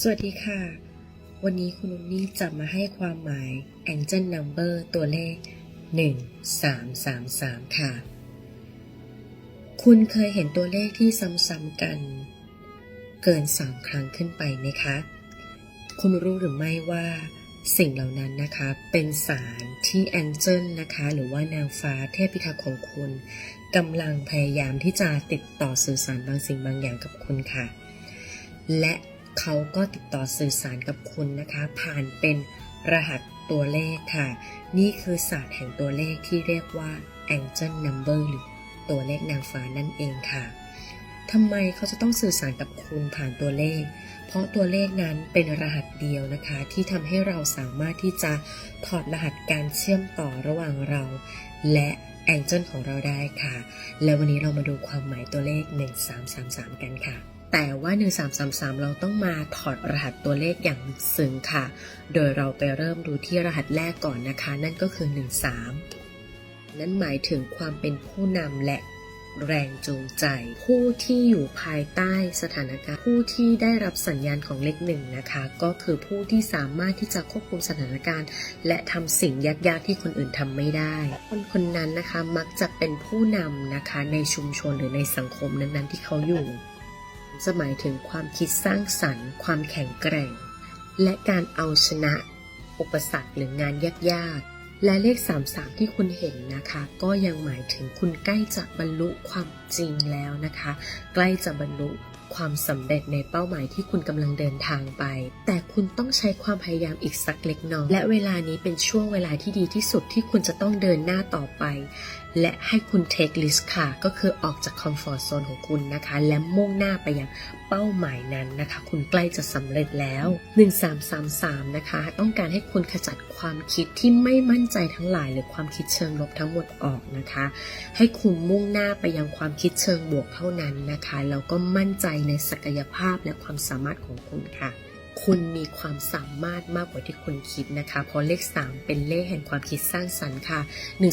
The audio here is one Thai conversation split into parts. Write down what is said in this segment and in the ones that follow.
สวัสดีค่ะ วันนี้คุณนุ่นนี่จะมาให้ความหมาย Angel Number ตัวเลข 1333 ค่ะ คุณเคยเห็นตัวเลขที่ซ้ำๆกัน เกินสามครั้งขึ้นไปไหมคะ คุณรู้หรือไม่ว่าสิ่งเหล่านั้นนะคะเป็นสารที่แองเจิลนะคะ หรือว่านางฟ้าเทพพิทักษ์ของคุณกำลังพยายามที่จะติดต่อสื่อสารบางสิ่งบางอย่างกับคุณค่ะ และ เขาก็ติดต่อสื่อสารกับคุณนะคะ ผ่านเป็นรหัสตัวเลขค่ะ นี่คือศาสตร์แห่งตัวเลขที่เรียกว่า Angel Number หรือตัวเลขนางฟ้านั่นเองค่ะทำไมเขาจะต้องสื่อสารกับคุณผ่านตัวเลข เพราะตัวเลขนั้นเป็นรหัสเดียวนะคะ ที่ทำให้เราสามารถที่จะถอดรหัสการเชื่อมต่อระหว่างเรา และแองเจิลของเราได้ค่ะ และวันนี้เรามาดูความหมายตัวเลข 1333 กันค่ะ แต่ว่า 1333 เราต้องมาถอดรหัสตัวเลขอย่างลึกซึ้งค่ะ โดยเราไปเริ่มดูที่รหัสแรกก่อนนะคะ นั่นก็คือ 13 นั่นหมายถึงความเป็นผู้นำและแรงจูงใจ ผู้ที่อยู่ภายใต้สถานการณ์ ผู้ที่ได้รับสัญญาณของเลขหนึ่งนะคะ ก็คือผู้ที่สามารถที่จะควบคุมสถานการณ์ และทำสิ่งยากๆที่คนอื่นทำไม่ได้ คนคนนั้นนะคะมักจะเป็นผู้นำนะคะในชุมชนหรือในสังคมนั้นๆที่เขาอยู่ จะหมายถึงความคิดสร้างสรรค์ ความแข็งแกร่ง และการเอาชนะ อุปสรรคหรืองานยากๆ และเลข 33 ที่คุณเห็นนะคะ ก็ยังหมายถึงคุณใกล้จะบรรลุความจริงแล้วนะคะ ใกล้จะบรรลุความสำเร็จในเป้าหมายที่คุณกำลังเดินทางไป แต่คุณต้องใช้ความพยายามอีกสักเล็กน้อย และเวลานี้เป็นช่วงเวลาที่ดีที่สุดที่คุณจะต้องเดินหน้าต่อไป และให้คุณ take risk ค่ะ ก็คือออกจาก comfort zone ของคุณนะคะ และมุ่งหน้าไปยังเป้าหมายนั้นนะคะ คุณใกล้จะสำเร็จแล้ว 1333 นะคะ ต้องการให้คุณขจัดความคิดที่ไม่มั่นใจทั้งหลาย หรือความคิดเชิงลบทั้งหมดออกนะคะ ให้คุณมุ่งหน้าไปยังความคิดเชิงบวกเท่านั้นนะคะแล้วก็มั่นใจในศักยภาพและความสามารถของคุณค่ะ คุณมีความสามารถมากกว่าที่คุณคิดนะคะ เพราะเลข 3 เป็นเลขแห่งความคิดสร้างสรรค์ค่ะ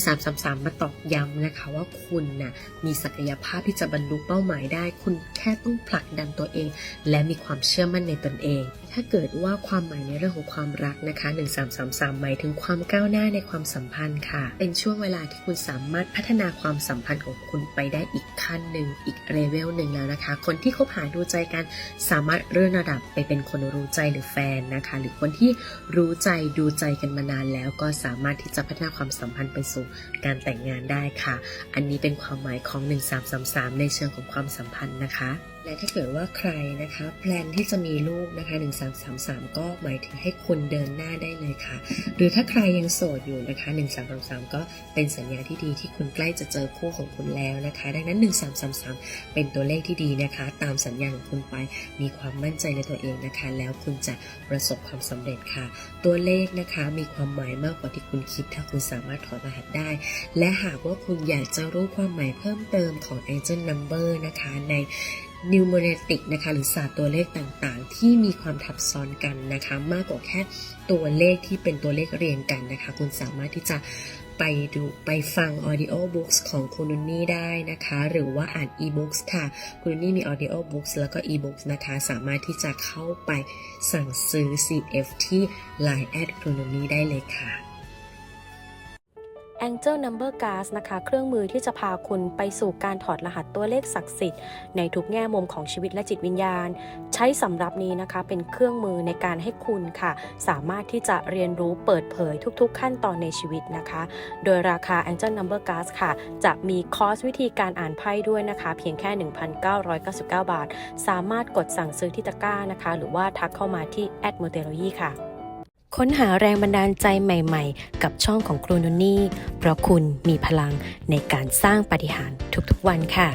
1333 มาตอกย้ำนะคะว่าคุณน่ะมีศักยภาพที่จะบรรลุเป้าหมายได้ คุณแค่ต้องผลักดันตัวเอง และมีความเชื่อมั่นในตนเองถ้าเกิดว่าความหมายในเรื่องของความรักนะคะ 1333 หมายถึงความก้าวหน้าในความสัมพันธ์ค่ะ เป็นช่วงเวลาที่คุณสามารถพัฒนาความสัมพันธ์ของคุณไปได้อีกขั้นหนึ่งอีกเลเวลหนึ่งแล้วนะคะ คนที่คบหาดูใจกันสามารถเลื่อนระดับไปเป็นคนรู้ใจหรือแฟนนะคะ หรือคนที่รู้ใจดูใจกันมานานแล้ว ก็สามารถที่จะพัฒนาความสัมพันธ์ไปสู่การแต่งงานได้ค่ะ อันนี้เป็นความหมายของ 1333 ในเชิงของความสัมพันธ์นะคะและถ้าเกิดว่าใครนะคะแพลนที่จะมีลูกนะคะ1333 ก็หมายถึงให้คุณเดินหน้าได้เลยค่ะ หรือถ้าใครยังโสดอยู่นะคะ1333 ก็เป็นสัญญาณที่ดีที่คุณใกล้จะเจอคู่ของคุณแล้วนะคะ ดังนั้น 1333 เป็นตัวเลขที่ดีนะคะ ตามสัญญาณของคุณไป มีความมั่นใจในตัวเองนะคะ แล้วคุณจะประสบความสำเร็จค่ะ ตัวเลขนะคะมีความหมายมากกว่าที่คุณคิด ถ้าคุณสามารถถอดรหัสได้ และหากว่าคุณอยากจะรู้ความหมายเพิ่มเติมของ Angel Number นะคะใน Numeric นะคะหรือศาสตร์ตัวเลขต่างๆ ที่มีความทับซ้อนกันนะคะมากกว่าแค่ตัวเลขที่เป็นตัวเลขเรียงกันนะคะ คุณสามารถที่จะไปดูไปฟัง audio books ของคุณนุนนี่ได้นะคะ หรือว่าอ่าน e-books ค่ะ คุณนุนนี่มี audio books แล้วก็ e-books นะคะ สามารถที่จะเข้าไปสั่งซื้อ CF ที่ Line แอดคุณนุนนี่ได้เลยค่ะ Angel Number Card นะคะ เครื่องมือที่จะพาคุณไปสู่การถอดรหัสตัวเลขศักดิ์สิทธิ์ ในทุกแง่มุมของชีวิตและจิตวิญญาณ ใช้สำหรับนี้นะคะเป็นเครื่องมือในการให้คุณค่ะ สามารถที่จะเรียนรู้เปิดเผยทุกๆ ขั้นตอนในชีวิตนะคะ โดยราคา Angel Number Card ค่ะ จะมีคอร์สวิธีการอ่านไพ่ด้วยนะคะ เพียงแค่ 1,999 บาท สามารถกดสั่งซื้อที่ตะกร้านะคะ หรือว่าทักเข้ามาที่ a d m o t e l o y ค่ะ ค้นหาแรงบันดาลใจใหม่ๆ กับช่องของครูนุนนี่ เพราะคุณมีพลังในการสร้างปาฏิหาริย์ทุกๆวันค่ะ